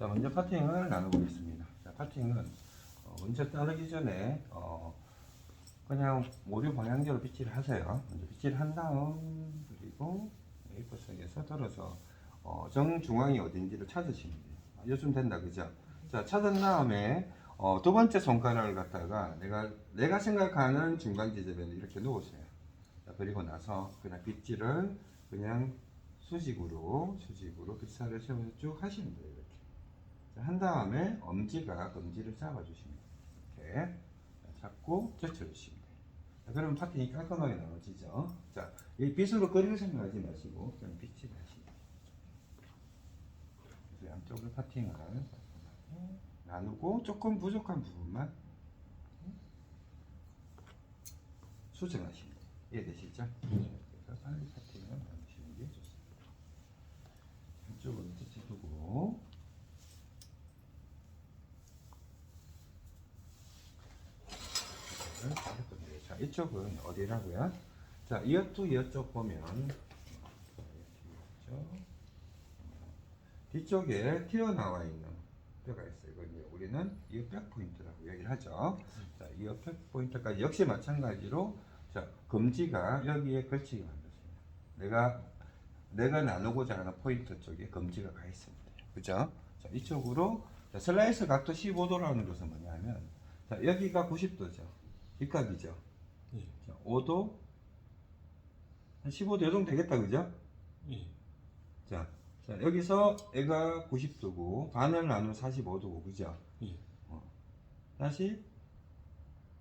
자, 먼저 파팅을 나눠보겠습니다. 자, 파팅은 어, 먼저 자르기 전에 어, 그냥 모듈 방향제로 빗질을 하세요. 먼저 빗질을 한 다음 그리고 A4 속에서 들어서 어, 정중앙이 어딘지를 찾으시면 돼요. 아, 요즘 된다 그죠? 자 찾은 다음에 어, 두 번째 손가락을 갖다가 내가 내가 생각하는 중간 지점에 이렇게 놓으세요. 자, 그리고 나서 그냥 빗질을 그냥 수직으로 수직으로 빗살을 세워서 쭉 하시면 돼요 한 다음에 엄지가 검지를 잡아주시면. 이렇게 자, 잡고 돼요. 자, 그러면 파팅이 깔끔하게 나눠지죠. 자, 이 빗으로 거리를 생각하지 마시고 그냥 돼요. 그래서 양쪽을 파팅을 나누고 조금 부족한 부분만 수정하시면 돼요. 이해되시죠? 그래서 빨리 파팅을 나누시는 게 좋습니다. 한쪽은 끝이 두고 이쪽을 자를 건데, 자 이쪽은 어디라고요? 자 이어투 이어쪽 보면 뒤쪽에 튀어나와 있는 뼈가 있어요. 이거 우리는 이어 백 포인트라고 얘기를 하죠. 자 이어 백 포인트까지 역시 마찬가지로 자 검지가 여기에 걸치게 만들었습니다. 내가 내가 나누고자 하는 포인트 쪽에 검지가 가 있습니다. 그죠? 자, 이쪽으로 자, 슬라이스 각도 15도라는 것은 뭐냐면 자, 여기가 90도죠. 뒷각이죠. 예. 자, 5도 한 15도 요 정도 되겠다. 그죠? 예. 자, 자, 여기서 애가 90도고 반을 나누면 45도고 그죠? 예. 어. 다시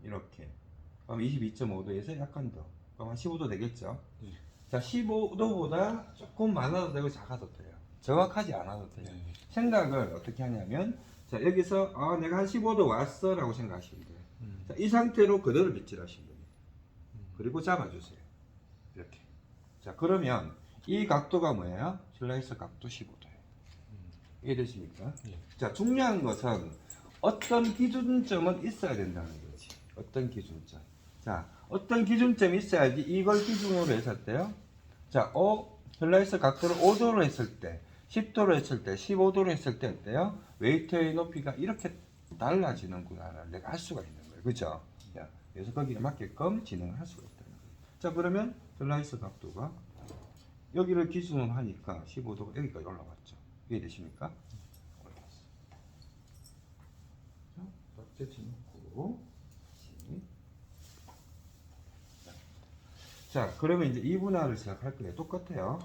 이렇게 그럼 22.5도에서 약간 더 그럼 한 15도 되겠죠? 예. 자, 15도보다 조금 많아도 되고 작아도 돼요. 정확하지 않아도 돼요. 예. 생각을 어떻게 하냐면 자, 여기서 아, 내가 한 15도 왔어 라고 생각하시면 돼요. 음. 자, 이 상태로 그대로 빗질하시면 됩니다. 음. 그리고 잡아주세요. 이렇게. 자, 그러면 이 각도가 뭐예요? 슬라이스 각도 15도예요. 음. 이해되십니까? 예. 자, 중요한 것은 어떤 기준점은 있어야 된다는 거지. 어떤 기준점. 자, 어떤 기준점이 있어야지 이걸 기준으로 했을 때요. 자, 어, 슬라이스 각도를 5도로 했을 때, 10도로 했을 때, 15도로 했을 때 어때요? 웨이트의 높이가 이렇게 달라지는구나를 내가 알 수가 있는 거예요. 그죠? 자, 그래서 거기에 맞게끔 진행을 할 수가 거예요. 자, 그러면 슬라이스 각도가 여기를 기준으로 하니까 15도가 여기까지 올라왔죠. 이해되십니까? 올라왔어. 자, 깍지 놓고. 자, 자, 그러면 이제 이분할을 시작할 거예요. 똑같아요.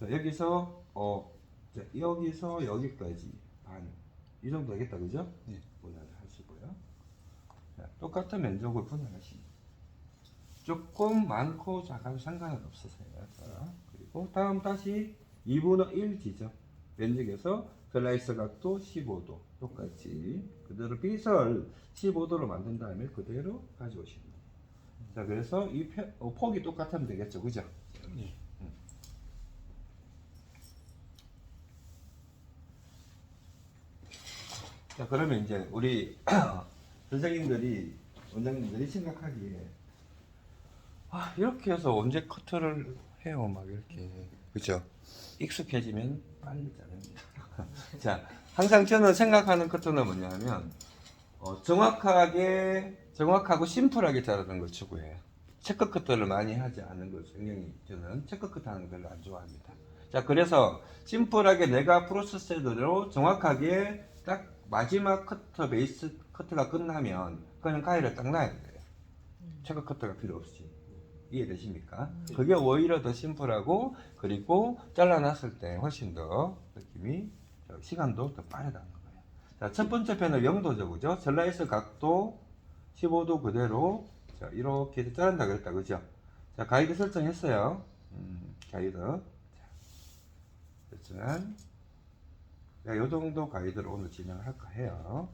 자, 여기서 어, 자, 여기서 여기까지 반. 이 정도 되겠다, 그죠? 예. 똑같은 면적을 분할하시면 조금 많고 작아도 상관은 없으세요. 자, 그리고 다음 다시 2분의 1 지점 면적에서 슬라이스 각도 15도 똑같이 그대로 빗을 15도로 만든 다음에 그대로 가져오시면 돼요. 자 그래서 이 표- 어, 폭이 똑같으면 되겠죠, 그죠? 예. 자 그러면 이제 우리 선생님들이 원장님들이 생각하기에 아 이렇게 해서 언제 커트를 해요 막 이렇게. 그죠 익숙해지면 빨리 자릅니다. 자 항상 저는 생각하는 커트는 뭐냐면 어, 정확하게 정확하고 심플하게 자르는 걸 추구해요. 체크 커트를 많이 하지 않은 걸 굉장히 저는 체크 커트 하는 걸 안 좋아합니다. 자 그래서 심플하게 내가 프로세스대로 정확하게 딱 마지막 커터 베이스 커트가 끝나면 그냥 가위를 딱 놔야 돼요. 체크 커터가 필요 없이 이해되십니까? 그게 오히려 더 심플하고 그리고 잘라놨을 때 훨씬 더 느낌이 저 시간도 더 빠르다는 거예요. 자, 첫 번째 편은 영도죠, 그죠? 슬라이스 각도 15도 그대로 자, 이렇게 해서 자른다 그랬다, 그죠? 자, 가이드 설정했어요. 음, 가이드. 자, 설정한 야, 요 정도 가이드로 오늘 진행을 할까 해요.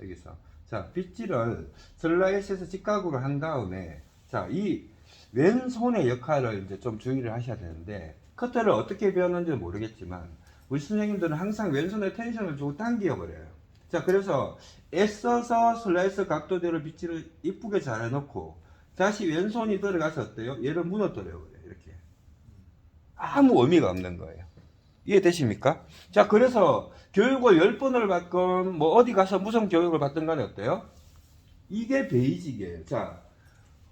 여기서 자 빗질을 슬라이스에서 직각으로 한 다음에 자이 왼손의 역할을 이제 좀 주의를 하셔야 되는데 커터를 어떻게 배웠는지 모르겠지만 우리 선생님들은 항상 왼손에 텐션을 주고 당겨 버려요. 자 그래서 애써서 슬라이스 각도대로 빗질을 이쁘게 잘 해놓고 다시 왼손이 들어가서 어때요? 얘를 무너뜨려 버려요. 이렇게 아무 의미가 없는 거예요. 이해되십니까? 자, 그래서 교육을 10번을 받건 뭐 어디 가서 무슨 교육을 받든 간에 어때요? 이게 베이직이에요. 자,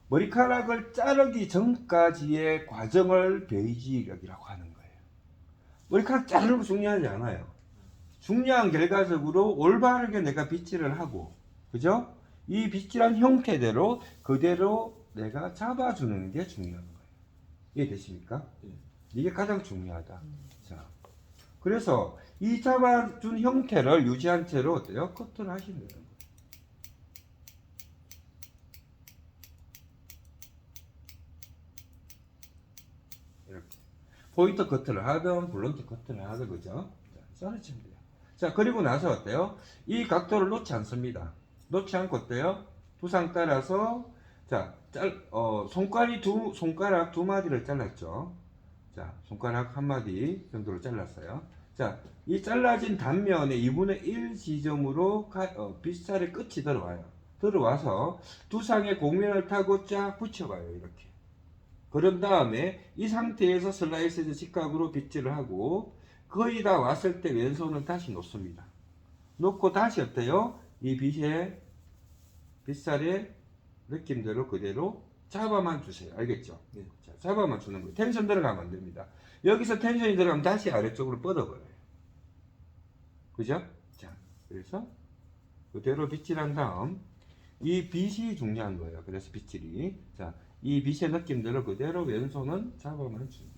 머리카락을 자르기 전까지의 과정을 베이직이라고 하는 거예요. 머리카락 자르는 거 중요하지 않아요. 중요한 결과적으로 올바르게 내가 빗질을 하고, 그죠? 이 빗질한 형태대로 그대로 내가 잡아주는 게 중요한 거예요. 이해되십니까? 예. 이게 가장 중요하다. 자, 그래서 이 잡아준 형태를 유지한 채로 어때요? 커트를 하시면 돼요. 이렇게 포인트 커트를 하든 블런트 커트를 하든 그죠? 자, 자르시면 돼요. 자 그리고 나서 어때요? 이 각도를 놓지 않습니다. 놓지 않고 어때요? 두상 따라서 자, 짤, 어, 손가락이 두 손가락 두 마디를 잘랐죠. 자, 손가락 한 마디 정도를 잘랐어요. 자, 이 잘라진 단면의 2분의 1 지점으로 가, 어, 빗살의 끝이 들어와요. 들어와서 두상의 곡면을 타고 쫙 붙여봐요. 이렇게. 그런 다음에 이 상태에서 슬라이스 직각으로 빗질을 하고 거의 다 왔을 때 왼손을 다시 놓습니다. 놓고 다시 어때요? 이 빗의 빗살의 느낌대로 그대로 잡아만 주세요. 알겠죠? 네. 자, 잡아만 주는 거예요. 텐션 들어가면 안 됩니다. 여기서 텐션이 들어가면 다시 아래쪽으로 뻗어버려요. 그죠? 자, 그래서 그대로 빗질한 다음 이 빗이 중요한 거예요. 그래서 빗질이 자, 이 빗의 느낌대로 그대로 왼손은 잡아만 줍니다.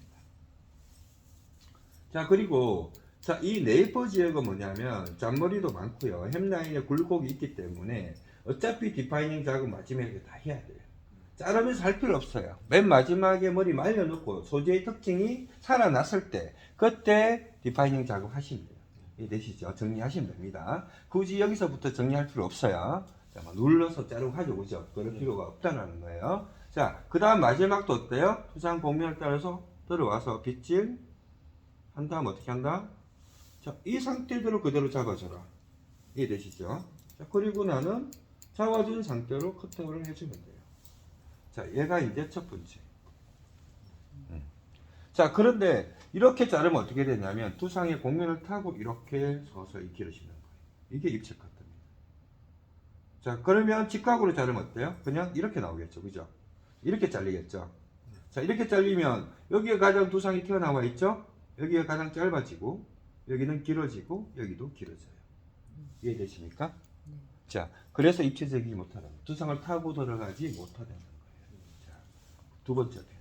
자, 그리고 자, 이 네이버 지역은 뭐냐면 잔머리도 많고요. 햄라인에 굴곡이 있기 때문에 어차피 디파이닝 작업 마지막에 다 해야 돼요. 자르면서 할 필요 없어요. 맨 마지막에 머리 말려놓고 소재의 특징이 살아났을 때 그때 디파이닝 작업 하시면 돼요. 이해되시죠? 정리하시면 됩니다. 굳이 여기서부터 정리할 필요 없어요. 자, 막 눌러서 자르고 하죠, 그죠? 그럴 필요가 없다는 거예요. 자, 그 다음 마지막도 어때요? 투상 복면을 따라서 들어와서 빗질 한 다음 어떻게 한다? 자, 이 상태대로 그대로 잡아줘라. 이해되시죠? 자, 그리고 나는 잡아준 상태로 커팅을 해주면 돼요. 자, 얘가 이제 첫 번째. 음. 자, 그런데 이렇게 자르면 어떻게 되냐면 두상의 곡면을 타고 이렇게 서서히 길어지는 거예요. 이게 입체 커트입니다. 자, 그러면 직각으로 자르면 어때요? 그냥 이렇게 나오겠죠. 그죠? 이렇게 잘리겠죠. 자, 이렇게 잘리면 여기에 가장 두상이 튀어나와 있죠? 여기가 가장 짧아지고 여기는 길어지고 여기도 길어져요. 이해되십니까? 자, 그래서 입체적이지 못하다. 두상을 타고 들어가지 못하다는 거예요. 자, 두 번째 편.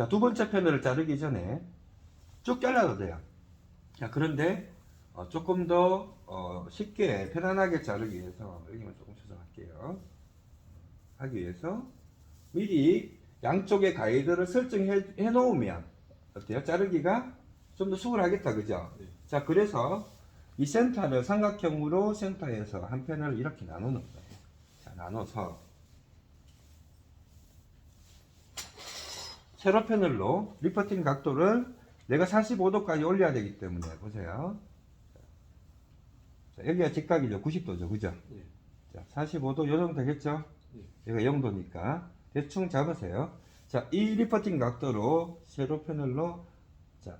자, 두 번째 편을 자르기 전에 쭉 잘라도 돼요. 자, 그런데 어, 조금 더 어, 쉽게 편안하게 자르기 위해서 여기만 조금 조정할게요. 하기 위해서 미리 양쪽의 가이드를 설정해 해 놓으면 어때요? 자르기가 좀 더 수월하겠다, 그죠? 네. 자, 그래서 이 센터를 삼각형으로 센터에서 한 편을 이렇게 나누는 거예요. 자, 나눠서 세로 패널로 리퍼팅 각도를 내가 45도까지 올려야 되기 때문에 보세요. 자, 여기가 직각이죠. 90도죠. 그죠? 예. 자, 45도 요 정도 되겠죠? 예. 여기가 0도니까 대충 잡으세요. 자, 이 리퍼팅 각도로 세로 패널로 자,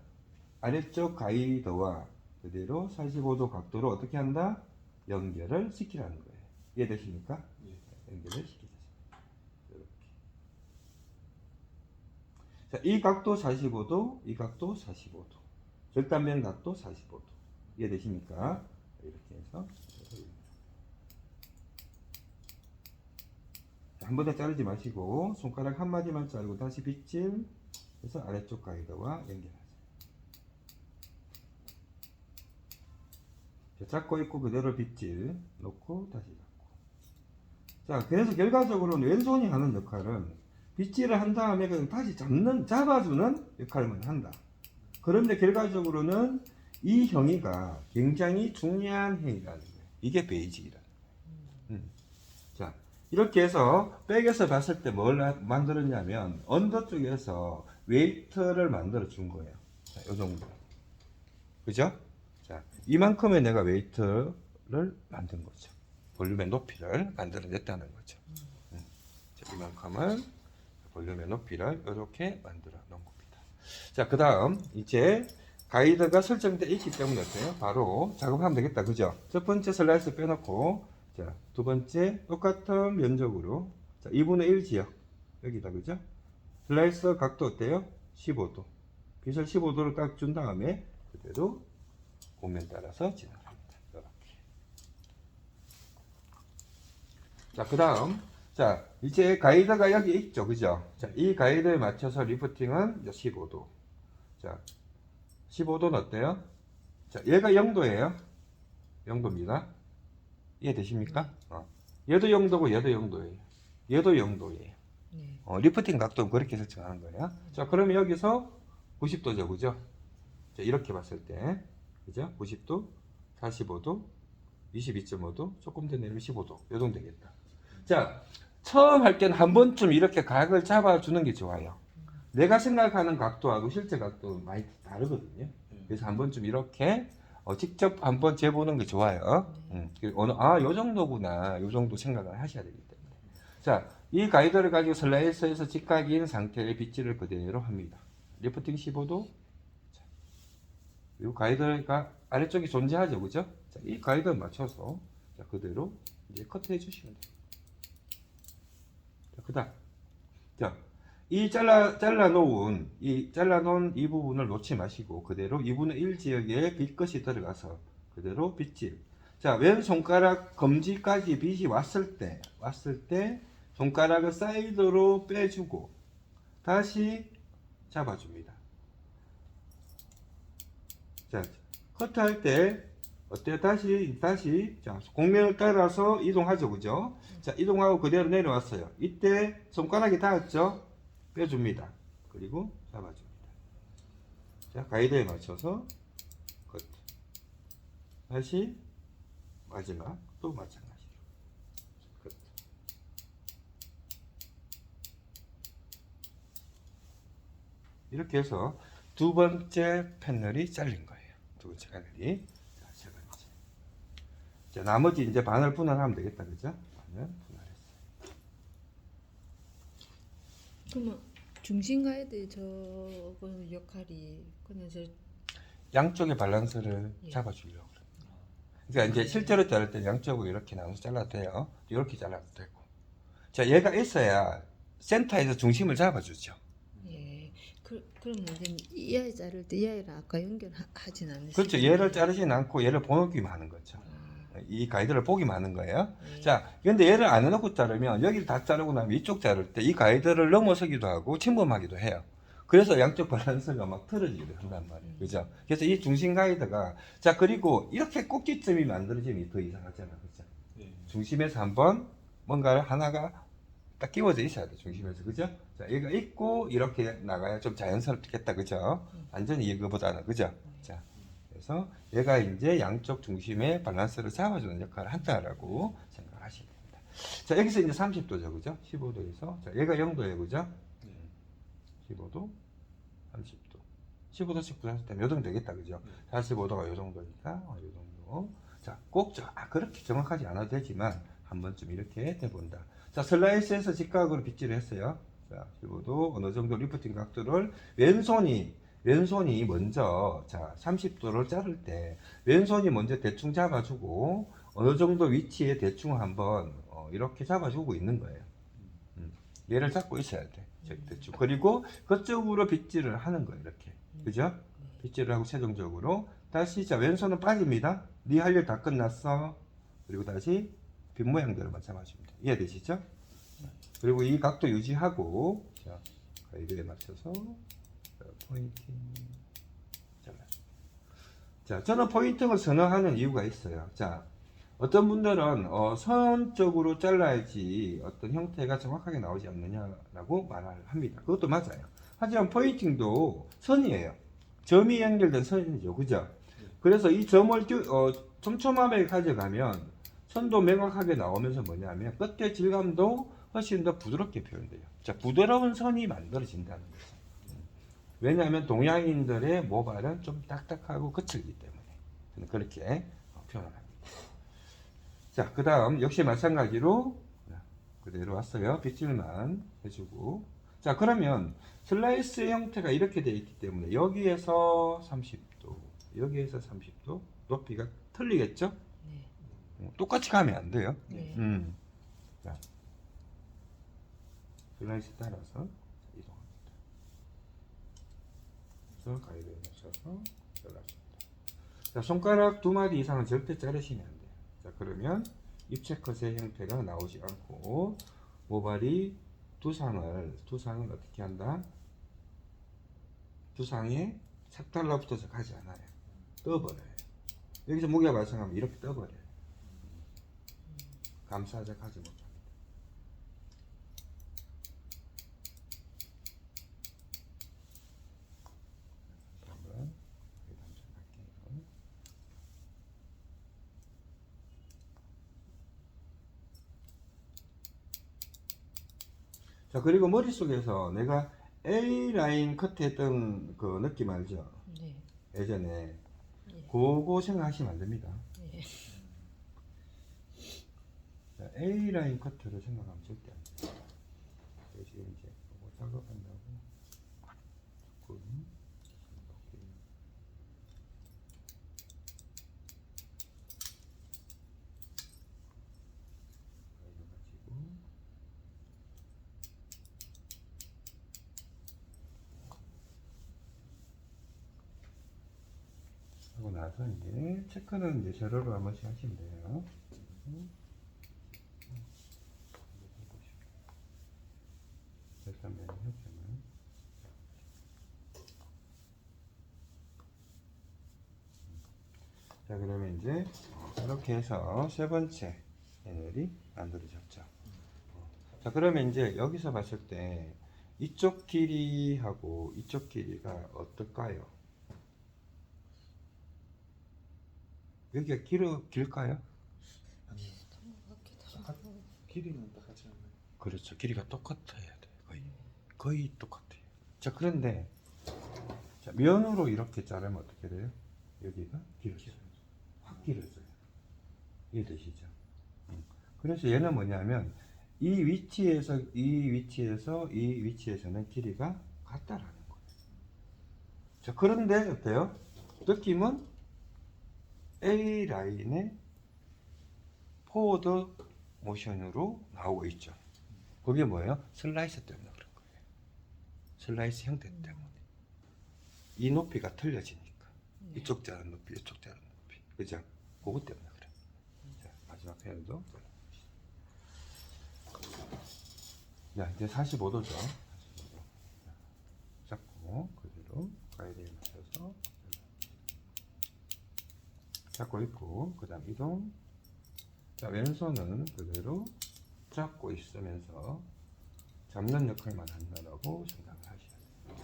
아래쪽 가이드와 그대로 45도 각도로 어떻게 한다? 연결을 시키라는 거예요. 이해되십니까? 예. 연결을 시키자. 이렇게. 자, 이 각도 45도, 이 각도 45도. 절단면 각도 45도. 이해되십니까? 이렇게 해서 자, 한 번에 자르지 마시고 손가락 한 마디만 자르고 다시 빗질 해서 아래쪽 가이드와 연결하세요. 자, 잡고 있고 그대로 빗질 놓고 다시 잡고. 자, 그래서 결과적으로는 왼손이 하는 역할은 빗질을 한 다음에 그냥 다시 잡는 잡아주는 역할만 한다. 그런데 결과적으로는 이 형이가 굉장히 중요한 행위라는 거예요. 이게 베이직이라는 거예요. 음. 자, 이렇게 해서 백에서 봤을 때 뭘 만들었냐면 언더 쪽에서 웨이트를 만들어 준 거예요. 자, 요 정도. 그죠? 자, 이만큼의 내가 웨이트를 만든 거죠. 볼륨의 높이를 만들어냈다는 거죠. 음. 자, 이만큼을 볼륨의 높이를 이렇게 만들어 놓은 겁니다. 자, 그 다음, 이제 가이드가 설정되어 있기 때문에 어때요? 바로 작업하면 되겠다. 그죠? 첫 번째 슬라이스 빼놓고, 자, 두 번째 똑같은 면적으로, 자, 2분의 1 지역. 여기다, 그죠? 슬라이스 각도 어때요? 15도. 빗을 15도를 딱준 다음에, 그대로 곡면 따라서 진행합니다. 이렇게. 자, 그 다음. 자, 이제 가이드가 여기 있죠. 그죠? 자, 이 가이드에 맞춰서 리프팅은 이제 15도. 자, 15도는 어때요? 자, 얘가 0도예요. 0도입니다. 이해되십니까? 어. 얘도 0도고 얘도 0도예요. 얘도 0도예요. 네. 어, 리프팅 각도는 그렇게 설정하는 거예요. 자, 그러면 여기서 90도죠. 그죠? 자, 이렇게 봤을 때. 그죠? 90도, 45도, 22.5도, 조금 더 내리면 15도. 요 정도 되겠다. 자, 처음 할 때는 한 번쯤 이렇게 각을 잡아주는 게 좋아요. 내가 생각하는 각도하고 실제 각도 많이 다르거든요. 그래서 한 번쯤 이렇게 어, 직접 한번 재보는 게 좋아요. 음, 그 어느 아, 요 정도구나. 요 정도 생각을 하셔야 되기 때문에. 자, 이 가이드를 가지고 슬라이스에서 직각인 상태의 빗질을 그대로 합니다. 리프팅 15도. 자, 이 가이드가 아래쪽에 존재하죠, 그죠? 자, 이 가이드에 맞춰서 자, 그대로 이제 커트해 주시면 돼요. 자, 그다음, 자, 이 잘라 잘라 놓은 이 잘라 놓은 이 부분을 놓지 마시고 그대로 2분의 1 지역에 빗것이 들어가서 그대로 빗질. 자, 왼 손가락 검지까지 빗이 왔을 때 왔을 때 손가락을 사이드로 빼주고 다시 잡아줍니다. 자, 커트할 때 어때요? 다시 다시 자 공면을 따라서 이동하죠, 그죠? 자 이동하고 그대로 내려왔어요. 이때 손가락이 닿았죠? 빼줍니다. 그리고 잡아줍니다. 자 가이드에 맞춰서 커트. 다시 마지막 또 마찬가지로 커트. 이렇게 해서 두 번째 패널이 잘린 거예요. 두 번째 패널이. 자, 나머지 이제 반을 분할하면 되겠다. 그죠? 반을 분할했어요. 그러면 중심 가이드 저거 역할이 그냥 저 양쪽의 밸런스를 예. 잡아주려고 그래요. 그러니까 이제 실제로 자를 때 양쪽으로 이렇게 나눠서 잘라도 돼요. 이렇게 잘라도 되고. 자, 얘가 있어야 센터에서 중심을 잡아주죠. 예. 그 그러면 이제 이 아이 자를 때 이 아이랑 아까 연결하진 않으시죠? 그렇죠. 얘를 자르진 않고 얘를 보기만 하는 거죠. 아, 이 가이드를 보기만 하는 거예요. 예. 자, 근데 얘를 안 해놓고 자르면 여기를 다 자르고 나면 이쪽 자를 때 이 가이드를 넘어서기도 하고 침범하기도 해요. 그래서 양쪽 밸런스가 막 틀어지기도 한단 말이에요. 그죠? 그래서 이 중심 가이드가 자 그리고 이렇게 꼭지점이 만들어지면 더 이상하잖아. 그죠? 중심에서 한번 뭔가를 하나가 딱 끼워져 있어야 돼. 중심에서. 그죠? 자, 얘가 있고 이렇게 나가야 좀 자연스럽겠다. 그죠? 완전히 이거보다는. 그죠? 자, 그래서 얘가 이제 양쪽 중심의 밸런스를 잡아주는 역할을 한다라고 생각하시면 됩니다. 자, 여기서 이제 30도죠. 그죠? 15도에서. 자, 얘가 0도예요. 그죠? 15도, 30도. 15도씩 부사할 때몇 정도 되겠다. 그죠? 45도가 요 정도니까, 어, 요 정도. 자, 꼭, 저, 아, 그렇게 정확하지 않아도 되지만, 한 번쯤 이렇게 해본다. 자, 슬라이스에서 직각으로 빗질을 했어요. 자, 15도, 어느 정도 리프팅 각도를 왼손이, 왼손이 먼저, 자, 30도를 자를 때, 왼손이 먼저 대충 잡아주고, 어느 정도 위치에 대충 한번, 어, 이렇게 잡아주고 있는 거예요. 음, 얘를 잡고 있어야 돼. 저 대충. 그리고 그쪽으로 빗질을 하는 거예요. 이렇게. 그죠? 빗질을 하고 최종적으로 다시 자 왼손은 빠집니다. 네 할 일 다 끝났어. 그리고 다시 빗 모양대로만 잡아주면 돼. 이해되시죠? 그리고 이 각도 유지하고 자 가이드에 맞춰서 자, 자 저는 포인팅을 선호하는 이유가 있어요. 자 어떤 분들은 어, 선적으로 잘라야지 어떤 형태가 정확하게 나오지 않느냐라고 말을 합니다. 그것도 맞아요. 하지만 포인팅도 선이에요. 점이 연결된 선이죠. 그죠? 그래서 이 점을 듀- 어, 촘촘하게 가져가면 선도 명확하게 나오면서 뭐냐면 끝의 질감도 훨씬 더 부드럽게 표현돼요. 자, 부드러운 선이 만들어진다는 거죠. 음. 왜냐하면 동양인들의 모발은 좀 딱딱하고 거칠기 때문에 그렇게 어, 표현을 합니다. 자, 그 다음 역시 마찬가지로 그대로 왔어요. 빗질만 해주고 자 그러면 슬라이스 형태가 이렇게 되어 있기 때문에 여기에서 30도, 여기에서 30도 높이가 틀리겠죠? 네. 어, 똑같이 가면 안 돼요. 네. 음. 자, 슬라이스 따라서 이동합니다. 그래서 가위를 맞춰서 잘라줍니다. 자, 손가락 두 마디 이상은 절대 자르시면 안 돼요. 자, 그러면 입체 컷의 형태가 나오지 않고 모발이 두상을 두상을 어떻게 한다? 두상에 착 달라붙어서 가지 않아요. 떠버려요. 여기서 무게가 발생하면 이렇게 떠버려요. 감싸져 가지 못합니다. 한번 여기 담쳐갈게요. 자 그리고 머릿속에서 내가 A 라인 커트 했던 그 느낌 알죠? 네. 예전에 네. 그거 생각하시면 안 됩니다. 네. 자, A 라인 커트를 생각하면 절대 안 돼요. 지금 이제 작업한다고 조금 이렇게 가지고 하고 나서 이제 체크는 이제 제로로 한 번씩 하시면 돼요. 일단 맨 옆에는 자 그러면 이제 이렇게 해서 세 번째 패널이 만들어졌죠. 자 그러면 이제 여기서 봤을 때 이쪽 길이하고 이쪽 길이가 어떨까요? 여기가 길어 길까요? 아니요. 똑같, 길이는 똑같지 않나요? 그렇죠. 길이가 똑같아야 돼. 거의 거의 똑같아요. 자 그런데 자, 면으로 이렇게 자르면 어떻게 돼요? 여기가 길어져요. 확 길어져요. 이해되시죠? 음. 그래서 얘는 뭐냐면 이 위치에서 이 위치에서 이 위치에서는 길이가 같다라는 거예요. 자 그런데 어때요? 느낌은 A 라인의 포워드 모션으로 나오고 있죠. 그게 뭐예요? 슬라이스 때문에 그런 거예요. 슬라이스 형태 때문에. 이 높이가 틀려지니까. 이쪽 자른 높이, 이쪽 자른 높이. 그죠? 그것 때문에 그래. 자, 마지막 패널도. 자, 이제 45도죠. 45도. 잡고, 그대로 가이드에 맞춰서. 잡고 있고, 그 다음 이동. 자, 왼손은 그대로 잡고 있으면서 잡는 역할만 한다라고 생각을 하셔야 돼요.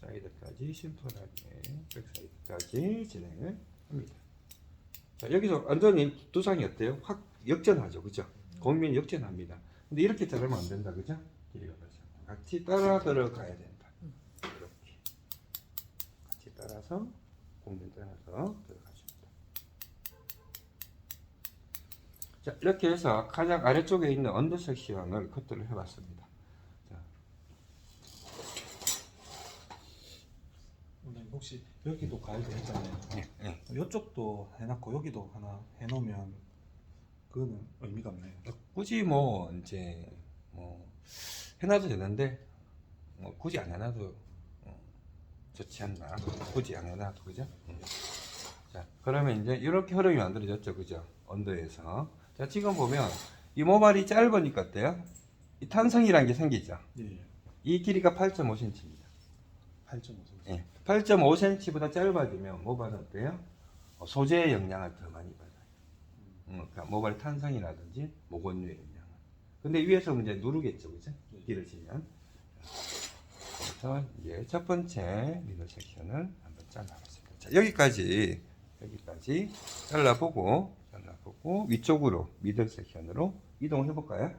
사이드까지 심플하게 백사이드까지 진행을 합니다. 자, 여기서 완전히 두상이 어때요? 확 역전하죠, 그죠? 공면 역전합니다. 근데 이렇게 자르면 안 된다, 그죠? 길이가 벌써 같이 따라 들어가야 된다. 이렇게 같이 따라서 공면 따라서 들어가줍니다. 자, 이렇게 해서 가장 아래쪽에 있는 언더 섹션을 커트를 해봤습니다. 자, 혹시 여기도 가이드 했잖아요. 예, 예. 이쪽도 해놨고 여기도 하나 해놓으면 그거는 의미가 없나요? 굳이 뭐 이제 뭐 해놔도 되는데 뭐 굳이 안 해놔도 어, 좋지 않나 굳이 안 해놔도 그죠? 음. 자 그러면 이제 이렇게 흐름이 만들어졌죠 그죠? 언더에서 자 지금 보면 이 모발이 짧으니까 어때요? 이 탄성이라는 게 생기죠 예. 이 길이가 8.5cm입니다 8.5cm. 예, 8.5cm보다 짧아지면 모발은 어때요? 어, 소재의 영향을 더 많이 받아요. 음, 그러니까 모발 탄성이라든지 모건류의 영향을. 근데 위에서 이제 누르겠죠, 그죠? 네. 길어지면. 그래서 이제 첫 번째 미드 섹션을 한번 잘라봤습니다. 자, 여기까지 여기까지 잘라보고 잘라 보고 위쪽으로 미드 섹션으로 이동을 해볼까요? 네.